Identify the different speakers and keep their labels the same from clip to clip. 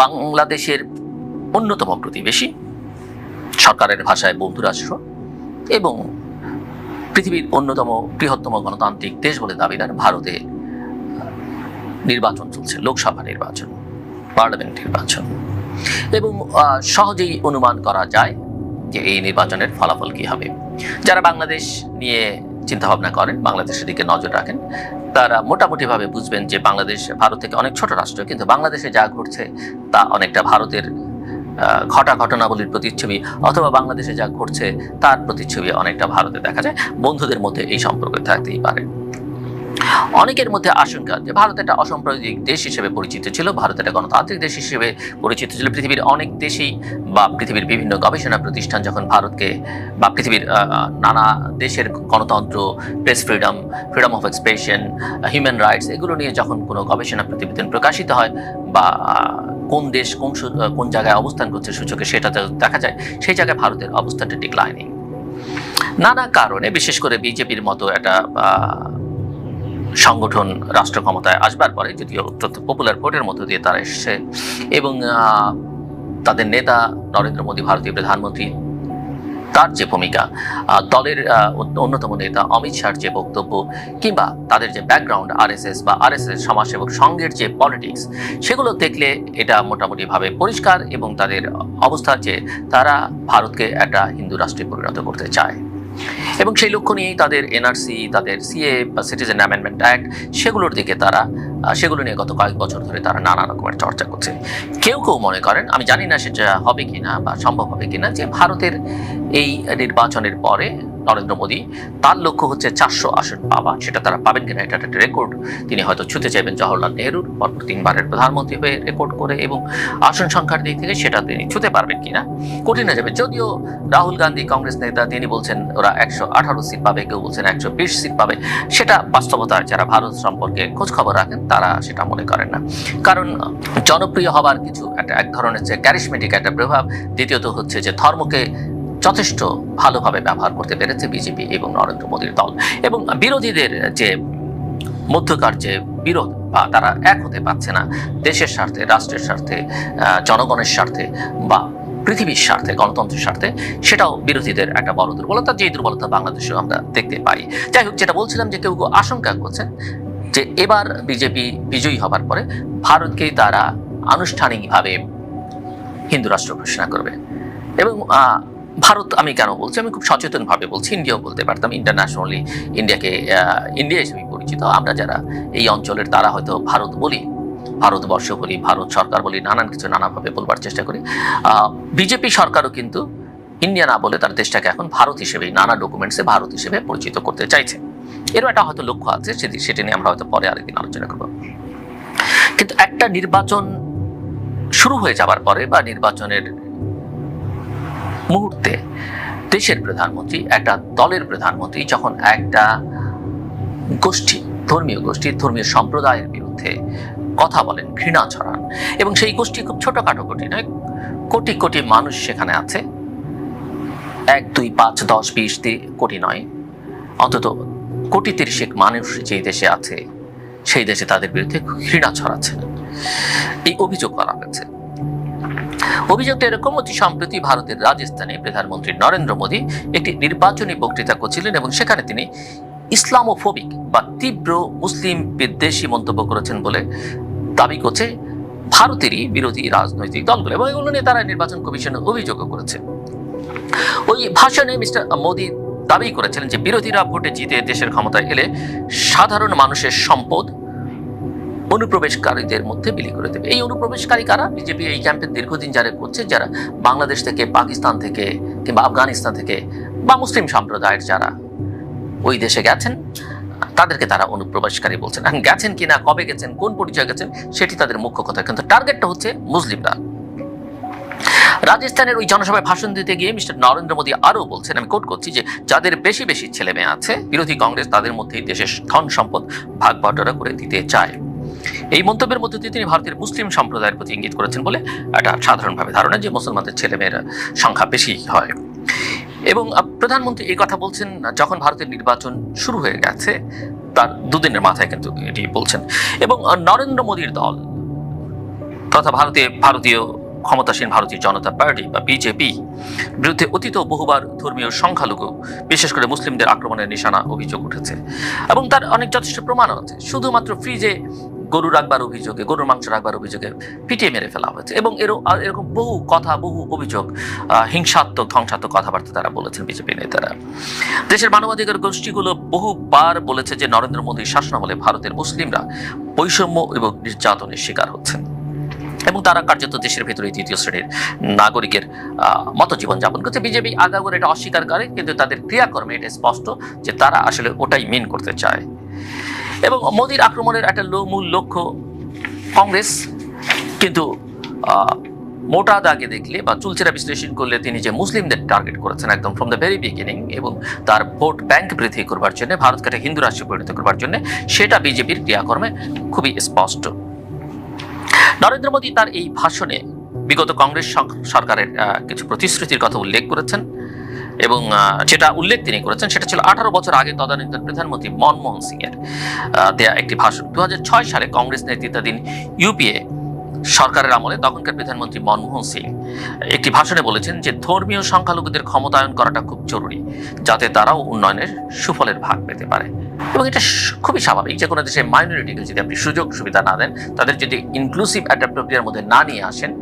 Speaker 1: বাংলাদেশের অন্যতম প্রতিবেশী সরকারের ভাষায় বন্ধু রাষ্ট্র এবং পৃথিবীর অন্যতম বৃহত্তম গণতান্ত্রিক দেশ বলে দাবিদার ভারতে নির্বাচন চলছে, লোকসভা নির্বাচন, পার্লামেন্ট নির্বাচন। এবং সহজেই অনুমান করা যায় যে এই নির্বাচনের ফলাফল কি হবে। যারা বাংলাদেশ নিয়ে চিন্তা ভাবনা করেন, বাংলাদেশের দিকে নজর রাখেন। তারা মোটামুটিভাবে বুঝবেন যে বাংলাদেশ ভারত থেকে অনেক ছোট রাষ্ট্র, কিন্তু বাংলাদেশে যা ঘটছে তা অনেকটা ভারতের ঘটা ঘটনাবলীর প্রতিচ্ছবি অথবা বাংলাদেশে যা ঘটছে তার প্রতিচ্ছবি অনেকটা ভারতে দেখা যায়। বন্ধুদের মধ্যে এই সম্পর্ক থাকতেই পারে। অনেকের মধ্যে আশঙ্কা যে ভারত একটা অসাম্প্রদায়িক দেশ হিসেবে পরিচিত ছিল, ভারত একটা গণতান্ত্রিক দেশ হিসেবে পরিচিত ছিল। পৃথিবীর অনেক দেশেই বা পৃথিবীর বিভিন্ন গবেষণা প্রতিষ্ঠান যখন ভারতকে বা পৃথিবীর নানা দেশের গণতন্ত্র press freedom freedom of expression human rights এগুলো নিয়ে যখন কোনো গবেষণা প্রতিবেদন প্রকাশিত হয় বা কোন দেশ কোন কোন জায়গায় অবস্থান করছে সূচকে সেটা দেখা যায়, সেই জায়গায় ভারতের অবস্থানটা ডিক্লাইনিং নানা কারণে বিশেষ করে বিজেপির মতো একটা সংগঠন রাষ্ট্র ক্ষমতায় আসবার পরে, যদিও অত্যন্ত পপুলার ভোটের মধ্য দিয়ে তারা এসেছে। এবং তাদের নেতা নরেন্দ্র মোদী, ভারতীয় প্রধানমন্ত্রী, তার যে ভূমিকা দলের অন্যতম নেতা অমিত শাহর যে বক্তব্য, কিংবা তাদের যে ব্যাকগ্রাউন্ড আরএসএস বা আরএসএস সমাজসেবক সংঘের যে পলিটিক্স সেগুলো দেখলে এটা মোটামুটিভাবে পরিষ্কার এবং তাদের অবস্থা যে তারা ভারতকে একটা হিন্দু রাষ্ট্রে পরিণত করতে চায়। এবং সেই লক্ষ্য নিয়েই তাদের এনআরসি তাদের সিএ বা সিটিজেন অ্যামেন্ডমেন্ট অ্যাক্ট সেগুলোর দিকে তারা সেগুলো নিয়ে গত কয়েক বছর ধরে তারা নানা রকমের চর্চা করছে। কেউ কেউ মনে করেন, আমি জানি না সেটা হবে কিনা বা সম্ভব হবে কিনা, যে ভারতের এই নির্বাচনের পরে নরেন্দ্র মোদী তার লক্ষ্য হচ্ছে চারশো আসন পাওয়া, সেটা তারা পাবেন কিনা এটা একটা রেকর্ড তিনি হয়তো ছুতে চাইবেন জওহরলাল নেহরুর, পরপর তিনবারের প্রধানমন্ত্রী হয়ে রেকর্ড করে এবং আসন সংখ্যার দিক থেকে সেটা তিনি ছুতে পারবেন কিনা, কঠিন যাবে। যদিও রাহুল গান্ধী কংগ্রেস নেতা, তিনি বলছেন ওরা একশো আঠারো সিট পাবে, কেউ বলছেন একশো বিশ সিট পাবে, সেটা বাস্তবতার যারা ভারত সম্পর্কে খোঁজখবর রাখেন তারা সেটা মনে করেন না। কারণ জনপ্রিয় হবার কিছু একটা, এক ধরনের যে ক্যারিসমেটিক একটা প্রভাব, দ্বিতীয়ত হচ্ছে যে ধর্মকে যথেষ্ট ভালোভাবে ব্যবহার করতে পেরেছে বিজেপি এবং নরেন্দ্র মোদীর দল। এবং বিরোধীদের যে মধ্যকার যে বিরোধ, বা তারা এক হতে পারছে না, দেশের স্বার্থে, রাষ্ট্রের স্বার্থে জনগণের স্বার্থে, বা পৃথিবীর স্বার্থে, গণতন্ত্রের স্বার্থে, সেটাও বিরোধীদের একটা বড় দুর্বলতা। যেই দুর্বলতা বাংলাদেশেও আমরা দেখতে পাই। যাই হোক, যেটা বলছিলাম যে কেউ কেউ আশঙ্কা করছেন যে এবার বিজেপি বিজয়ী হবার পরে ভারতকেই তারা আনুষ্ঠানিকভাবে হিন্দু রাষ্ট্র ঘোষণা করবে। এবং ভারত আমি কেন বলছি? আমি খুব সচেতনভাবে বলছি, ইন্ডিয়াও বলতে পারতাম ইন্টারন্যাশনালি ইন্ডিয়াকে ইন্ডিয়া হিসেবে পরিচিত। আমরা যারা এই অঞ্চলের, তারা হয়তো ভারত বলি, ভারতবর্ষ বলি, ভারত সরকার বলি, নানান কিছু নানাভাবে বলবার চেষ্টা করি। বিজেপি সরকারও কিন্তু ইন্ডিয়া না বলে তার দেশটাকে এখন ভারত হিসেবেই, নানা ডকুমেন্টসে ভারত হিসেবে পরিচিত করতে চাইছে। এরও একটা হয়তো লক্ষ্য আছে, সেটি সেটি নিয়ে আমরা হয়তো পরে আরেকদিন আলোচনা করব। কিন্তু একটা নির্বাচন শুরু হয়ে যাবার পরে বা নির্বাচনের মুহূর্তে দেশের প্রধানমন্ত্রী, একটা দলের প্রধানমন্ত্রী যখন একটা গোষ্ঠী, ধর্মীয় গোষ্ঠী, ধর্মীয় সম্প্রদায়ের বিরুদ্ধে কথা বলেন, ঘৃণা ছড়ান, এবং সেই গোষ্ঠী খুব ছোটখাটো কোটি নয়, কোটি কোটি মানুষ সেখানে আছে। এক, দুই, পাঁচ, দশ, বিশ কোটি নয়, অন্তত কোটি তিরিশেক মানুষ যেই দেশে আছে, সেই দেশে তাদের বিরুদ্ধে ঘৃণা ছড়াচ্ছেন এই অভিযোগ করা হয়েছে। অভিযোগটা এরকম, অতি সম্প্রতি ভারতের রাজস্থানে প্রধানমন্ত্রী নরেন্দ্র মোদী একটি নির্বাচনী বক্তৃতা করছিলেন এবং সেখানে তিনি ইসলামোফোবিক বা তীব্র মুসলিম বিদ্বেষী মন্তব্য করেছেন বলে দাবি করছে ভারতেরই বিরোধী রাজনৈতিক দলগুলো এবং এগুলো নিয়ে তারা নির্বাচন কমিশনে অভিযোগও করেছে। ওই ভাষণে মিস্টার মোদী দাবি করেছিলেন যে বিরোধীরা ভোটে জিতে দেশের ক্ষমতায় এলে সাধারণ মানুষের সম্পদ অনুপ্রবেশকারীদের মধ্যে বিলি করে দেবে। এই অনুপ্রবেশকারী কারা? বিজেপি এই ক্যাম্পেন দীর্ঘদিন যারা করছে, যারা বাংলাদেশ থেকে, পাকিস্তান থেকে কিংবা আফগানিস্তান থেকে বা মুসলিম সম্প্রদায়ের যারা ওই দেশে গেছেন, তাদেরকে তারা অনুপ্রবেশকারী বলছেন। এখন গেছেন কিনা, কবে গেছেন, কোন পরিচয় গেছেন, সেটি তাদের মুখ্য কথা। কিন্তু টার্গেটটা হচ্ছে মুসলিমরা। রাজস্থানের ওই জনসভায় ভাষণ দিতে গিয়ে মিস্টার নরেন্দ্র মোদী আরও বলছেন, আমি কোট করছি যে, যাদের বেশি বেশি ছেলে মেয়ে আছে, বিরোধী কংগ্রেস তাদের মধ্যেই দেশের ধন সম্পদ ভাগ বাটোয়ারা করে দিতে চায়। এই মন্তব্যের মধ্যে দিয়ে তিনি ভারতের মুসলিম সম্প্রদায়ের প্রতি ইঙ্গিত করেছেন বলে একটা সাধারণভাবে ধারণা যে, মুসলমানদের ছেলেমেয়েরা সংখ্যা বেশি হয়। এবং প্রধানমন্ত্রী এই কথা বলছেন, যখন ভারতের নির্বাচন শুরু হয়ে গেছে, তার দুদিনের মাথায় কিন্তু এটি বলছেন। এবং নরেন্দ্র মোদীর দল তথা ভারতে, ভারতীয় ক্ষমতাসীন ভারতীয় জনতা পার্টি বা বিজেপি বিরুদ্ধে অতীত বহুবার ধর্মীয় সংখ্যালঘু, বিশেষ করে মুসলিমদের আক্রমণের নিশানা অভিযোগ উঠেছে। এবং তার অনেক যথেষ্ট প্রমাণ আছে। শুধুমাত্র ফ্রিজে গরু রাখবার অভিযোগে, গরুর মাংস রাখবার অভিযোগে পিটিয়ে মেরে ফেলা হয়েছে। এবং এরকম বহু কথা, বহু অভিযোগ হিংসাত্মক, ধ্বংসাত্মক কথাবার্তা তারা বলেছেন বিজেপি নেতারা। দেশের মানবাধিকার গোষ্ঠীগুলো বহুবার বলেছে যে, নরেন্দ্র মোদীর শাসনামলে ভারতের মুসলিমরা বৈষম্য এবং নির্যাতনের শিকার হচ্ছেন। এবং তারা কার্যত দেশের ভেতরে তৃতীয় শ্রেণির নাগরিকের মতো জীবনযাপন করছে। বিজেপি আগাগোর এটা অস্বীকার করে, কিন্তু তাদের ক্রিয়াকর্মে এটা স্পষ্ট যে তারা আসলে ওটাই মেন করতে চায়। এবং মোদীর আক্রমণের একটা মূল লক্ষ্য কংগ্রেস, কিন্তু মোটা দাগে দেখলে বা চুলচেরা বিশ্লেষণ করলে তিনি যে মুসলিমদের টার্গেট করেছেন একদম ফ্রম দ্য ভেরি বিগিনিং এবং তার ভোট ব্যাংক বৃদ্ধি করবার জন্য, ভারতকে একটা হিন্দু রাষ্ট্রে পরিণত করবার জন্য, সেটা বিজেপির ক্রিয়াকর্মে খুবই স্পষ্ট। নরেন্দ্র মোদী তার এই ভাষণে বিগত কংগ্রেস সরকারের কিছু প্রতিশ্রুতির কথা উল্লেখ করেছেন এবং যেটা উল্লেখ তিনি করেছেন সেটা ছিল আঠারো বছর আগে তদানীন্তন প্রধানমন্ত্রী মনমোহন সিং এর দেয়া একটি ভাষণ। দু হাজার ছয় সালে কংগ্রেস নেতৃত্বাধীন ইউপিএ সরকারের আমলে তখনকার প্রধানমন্ত্রী মনমোহন সিং একটি ভাষণে বলেছেন যে, ধর্মীয় সংখ্যালঘুদের ক্ষমতায়ন করাটা খুব জরুরি, যাতে তারাও উন্নয়নের সুফলের ভাগ পেতে পারে। এবং এটা খুবই স্বাভাবিক যে কোনো দেশের মাইনরিটিকে যদি আপনি সুযোগ সুবিধা না দেন, তাদের যদি ইনক্লুসিভ একটা প্রক্রিয়ার মধ্যে না নিয়ে আসেন,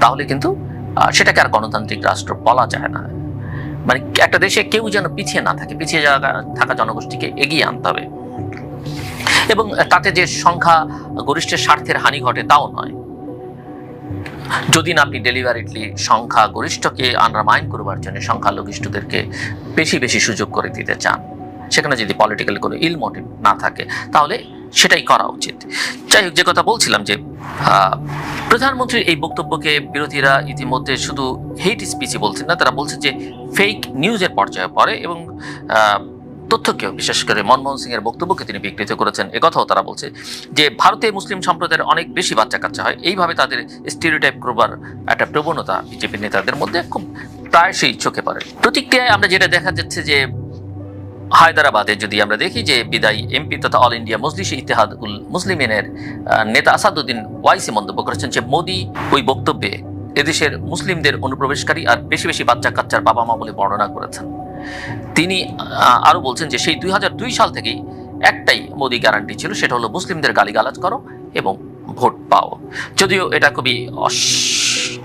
Speaker 1: তাহলে কিন্তু সেটাকে আর গণতান্ত্রিক রাষ্ট্র বলা যায় না। মানে একটা দেশে কেউ যেন পিছিয়ে না থাকে, পিছিয়ে যাওয়া, থাকা জনগোষ্ঠীকে এগিয়ে আনতে হবে। এবং তাতে যে সংখ্যা গরিষ্ঠের স্বার্থের হানি ঘটে তাও নয়। যদি না আপনি ডেলিভারিটলি সংখ্যা গরিষ্ঠকে আন্ডারমাইন করবার জন্য সংখ্যালঘিষ্ঠদেরকে বেশি বেশি সুযোগ করে দিতে চান। সেখানে যদি পলিটিক্যাল কোনো ইল মোটিভ না থাকে, তাহলে সেটাই করা উচিত। যাই হোক, যে কথা বলছিলাম যে প্রধানমন্ত্রীর এই বক্তব্যকে বিরোধীরা ইতিমধ্যে শুধু হেট স্পিচই বলছেন না, তারা বলছে যে ফেক নিউজের পর্যায়ে পড়ে এবং তথ্যকেও, বিশেষ করে মনমোহন সিং এর বক্তব্যকে তিনি বিকৃত করেছেন। একথাও তারা বলছে যে, ভারতে মুসলিম সম্প্রদায়ের অনেক বেশি বাচ্চা কাচ্চা হয়। এইভাবে তাদের স্টিরিওটাইপ করবার একটা প্রবণতা বিজেপি নেতাদের মধ্যে খুব প্রায়শই চোখে পড়ে। প্রতিক্রিয়ায় আমরা যেটা দেখা যাচ্ছে যে হায়দ্রাবাদে যদি আমরা দেখি যে বিদায়ী এমপি তথা অল ইন্ডিয়া মজলিস ইতিহাদ উল মুসলিমিনের নেতা আসাদুদ্দিন ওয়াইসি মন্তব্য করেছেন যে মোদী ওই বক্তব্যে এদেশের মুসলিমদের অনুপ্রবেশকারী আর বেশি বেশি বাচ্চা কাচ্চার বাবা মা বলে বর্ণনা করেছেন। তিনি আরও বলছেন যে সেই দুই হাজার দুই সাল থেকেই একটাই মোদি গ্যারান্টি ছিল, সেটা হলো মুসলিমদের গালিগালাজ করো এবং ভোট পাও। যদিও এটা খুবই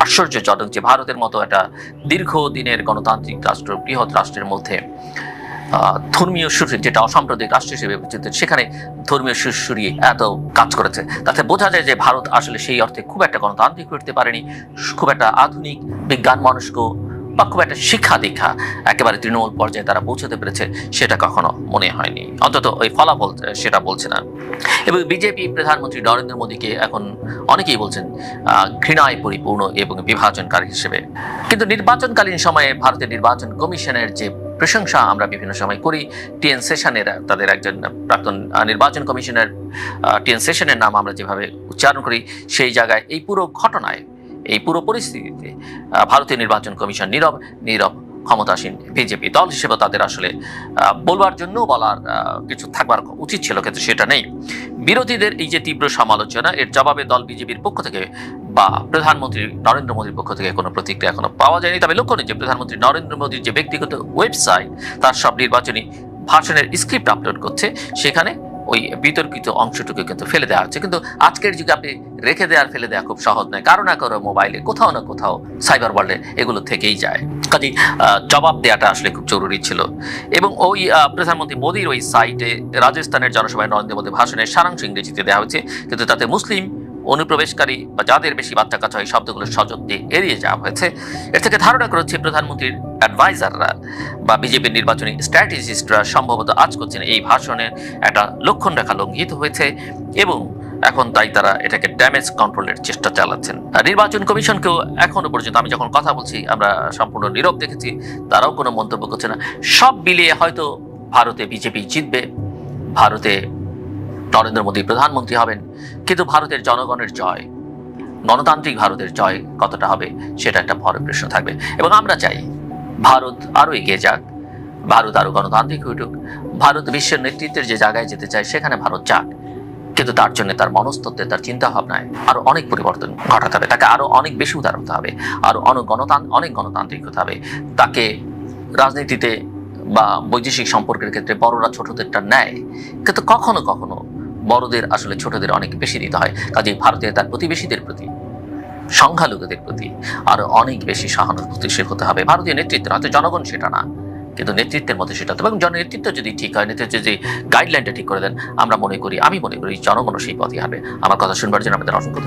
Speaker 1: আশ্চর্যজনক যে ভারতের মতো একটা দীর্ঘদিনের গণতান্ত্রিক রাষ্ট্র, বৃহৎ রাষ্ট্রের মধ্যে ধর্মীয় সুর যেটা অসাম্প্রদায়িক রাষ্ট্র হিসেবে পরিচিত সেখানে ধর্মীয় সুরসুরি এত কাজ করেছে। তাতে বোঝা যায় যে ভারত আসলে সেই অর্থে খুব একটা গণতান্ত্রিক করতে পারেনি, খুব একটা আধুনিক, বিজ্ঞান মনস্ক বা খুব একটা শিক্ষা দীক্ষা একেবারে তৃণমূল পর্যায়ে তারা পৌঁছতে পেরেছে, সেটা কখনো মনে হয়নি। অন্তত ওই ফলাফল সেটা বলছে না। এবং বিজেপি প্রধানমন্ত্রী নরেন্দ্র মোদীকে এখন অনেকেই বলছেন ঘৃণায় পরিপূর্ণ এবং বিভাজনকারী হিসেবে। কিন্তু নির্বাচনকালীন সময়ে ভারতের নির্বাচন কমিশনের যে প্রশংসা আমরা বিভিন্ন সময় করি। টিএন সেশনের, তাদের একজন প্রাক্তন নির্বাচন কমিশনের টিএন সেশনের নাম আমরা যেভাবে উচ্চারণ করি, সেই জায়গায় এই পুরো ঘটনায়, এই পুরো পরিস্থিতিতে ভারতীয় নির্বাচন কমিশন নীরব নীরব ক্ষমতাসীন বিজেপি দল হিসেবে তাদের আসলে বলবার জন্য বলার কিছু থাকবার উচিত ছিল, কিন্তু সেটা নেই। বিরোধীদের এই যে তীব্র সমালোচনা, এর জবাবে দল বিজেপির পক্ষ থেকে বা প্রধানমন্ত্রী নরেন্দ্র মোদীর পক্ষ থেকে কোনো প্রতিক্রিয়া এখনও পাওয়া যায়নি। তবে লক্ষ্য যে প্রধানমন্ত্রী নরেন্দ্র মোদীর যে ব্যক্তিগত ওয়েবসাইট, তার সব নির্বাচনী ভাষণের স্ক্রিপ্ট আপলোড করছে, সেখানে ওই বিতর্কিত অংশটুকু কিন্তু ফেলে দেওয়া হচ্ছে। কিন্তু আজকের যুগে আপনি রেখে দেওয়ার ফেলে দেওয়া খুব সহজ নয়। কারও না কারও মোবাইলে কোথাও না কোথাও সাইবার ওয়ার্ল্ডে এগুলো থেকেই যায়। কাজে জবাব দেওয়াটা আসলে খুব জরুরি ছিল। এবং ওই প্রধানমন্ত্রী মোদীর ওই সাইটে রাজস্থানের জনসভায় নরেন্দ্র মোদী ভাষণের সারাংশ ইংরেজিতে দেওয়া হয়েছে। কিন্তু তাতে মুসলিম অনুপ্রবেশকারী বা যাদের বেশি বাচ্চা কাচ্চা হয় শব্দগুলো দিয়ে এড়িয়ে যাওয়া হয়েছে। এর থেকে ধারণা করা হচ্ছে প্রধানমন্ত্রীর অ্যাডভাইজাররা বা বিজেপির নির্বাচনী স্ট্র্যাটেজিস্টরা সম্ভবত আজ করছেন এই ভাষণে একটা লক্ষণ রেখা লঙ্ঘিত হয়েছে এবং এখন তাই তারা এটাকে ড্যামেজ কন্ট্রোলের চেষ্টা চালাচ্ছেন। নির্বাচন কমিশনকেও এখনও পর্যন্ত আমি যখন কথা বলছি, আমরা সম্পূর্ণ নীরব দেখেছি, তারাও কোনো মন্তব্য করছে না। সব মিলিয়ে হয়তো ভারতে বিজেপি জিতবে, ভারতে নরেন্দ্র মোদী প্রধানমন্ত্রী হবেন, কিন্তু ভারতের জনগণের জয়, গণতান্ত্রিক ভারতের জয় কতটা হবে, সেটা একটা বড় প্রশ্ন থাকবে। এবং আমরা চাই ভারত আরও এগিয়ে যাক, ভারত আরও গণতান্ত্রিক হয়ে উঠুক ভারত বিশ্বের নেতৃত্বের যে জায়গায় যেতে চায় সেখানে ভারত যাক, কিন্তু তার জন্য তার মনস্তত্ত্বে, তার চিন্তা ভাবনায় আরও অনেক পরিবর্তন ঘটাতে হবে, তাকে আরও অনেক বেশি উদার হতে হবে আরও অনেক গণতান্ত্রিক অনেক গণতান্ত্রিক হতে হবে। তাকে রাজনীতিতে বা বৈদেশিক সম্পর্কের ক্ষেত্রে বড়রা ছোটদেরটা নেয়, কিন্তু কখনো কখনো বড়দের আসলে ছোটদের অনেক বেশি দিতে হয়। কাজে ভারতে তার প্রতিবেশীদের প্রতি, সংখ্যালঘুদের প্রতি আরও অনেক বেশি সহানুভূতিশীল হতে হবে। ভারতীয় নেতৃত্ব হয়তো জনগণ সেটা না, কিন্তু নেতৃত্বের মধ্যে সেটা এবং জননেতৃত্ব যদি ঠিক হয়, নেতৃত্ব যদি গাইডলাইনটা ঠিক করে দেন, আমরা মনে করি, আমি মনে করি জনগণ সেই পথে হবে আমার কথা শুনবার জন্য আমাদের অসংখ্য